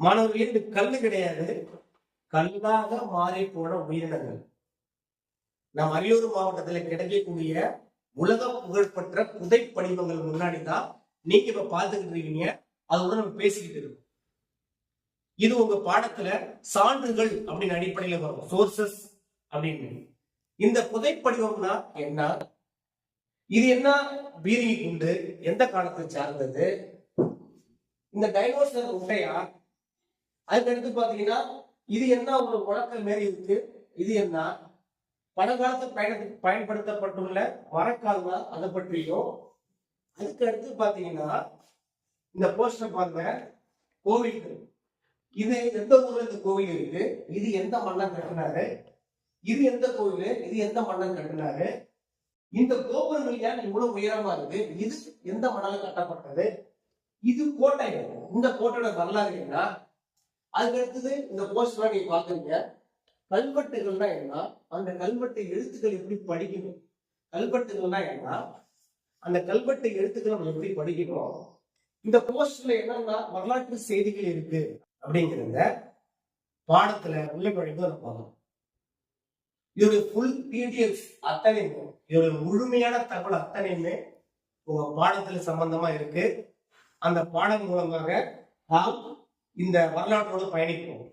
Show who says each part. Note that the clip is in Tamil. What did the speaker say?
Speaker 1: மாணவர்களே இது கல்லு கிடையாது. கல்லாக மாறி போன உயிரினங்கள். நம் அரியலூர் மாவட்டத்தில் கிடைக்கக்கூடிய உலக புகழ்பெற்ற புதை படிவங்கள் முன்னாடி தான் நீங்க இப்ப பார்த்துக்கிட்டு இருக்கீங்க. அதோட நம்ம பேசிக்கிட்டு இருக்கோம். இது உங்க பாடத்துல சான்றுகள் அப்படின்னு அடிப்படையில வரும். சோர்சஸ் அப்படின்னு. இந்த புதை படிவம்னா என்ன? இது என்ன பீரிங்கி குண்டு எந்த காலத்தை சார்ந்தது? இந்த டைனோசர் உண்டையா? அதுக்கு அடுத்து பாத்தீங்கன்னா இது என்ன ஒரு முழக்கல் மாரி இருக்கு? இது என்ன? பழங்காலத்து பயணத்துக்கு பயன்படுத்தப்பட்டுள்ள மரக்கால் அதை பற்றியும். அதுக்கு அடுத்து பாத்தீங்கன்னா இந்த போஸ்டர் பாருங்க. கோவில்கள் இது எந்த ஊர்ல இந்த கோவில் இருக்கு? இது எந்த மன்னன் கட்டினாரு? இது எந்த கோவில்? இது எந்த மன்னன் கட்டினாரு? இந்த கோபுரங்கள் ஏன் இவ்வளவு உயரமா இருக்கு? இது எந்த மணல கட்டப்பட்டது? இது கோட்டை. இந்த கோட்டையோட வரலாறு என்ன? அதுக்கு அடுத்தது இந்த போஸ்ட்லாம் நீங்க பாக்குறீங்க கல்வெட்டுகள்னா என்ன? அந்த கல்வெட்டு எழுத்துக்கள் எப்படி படிக்கணும்? கல்வெட்டுகள்னா என்ன? அந்த கல்வெட்டு எழுத்துக்களை நம்ம எப்படி படிக்கணும்? இந்த போஸ்ட்ல என்னன்னா வரலாற்று செய்திகள் இருக்கு அப்படிங்கிறத பாடத்துல உள்ள நுழைந்து நம்ம பார்க்கணும் இதோட ஃபுல் பிடிஎஃப் அத்தனையுமே இதோட முழுமையான தகவல் அத்தனையுமே உங்க பாடத்துல சம்பந்தமா இருக்கு. அந்த பாடம் மூலமாக நாம் இந்த வரலாற்றோடு பயணிப்போம்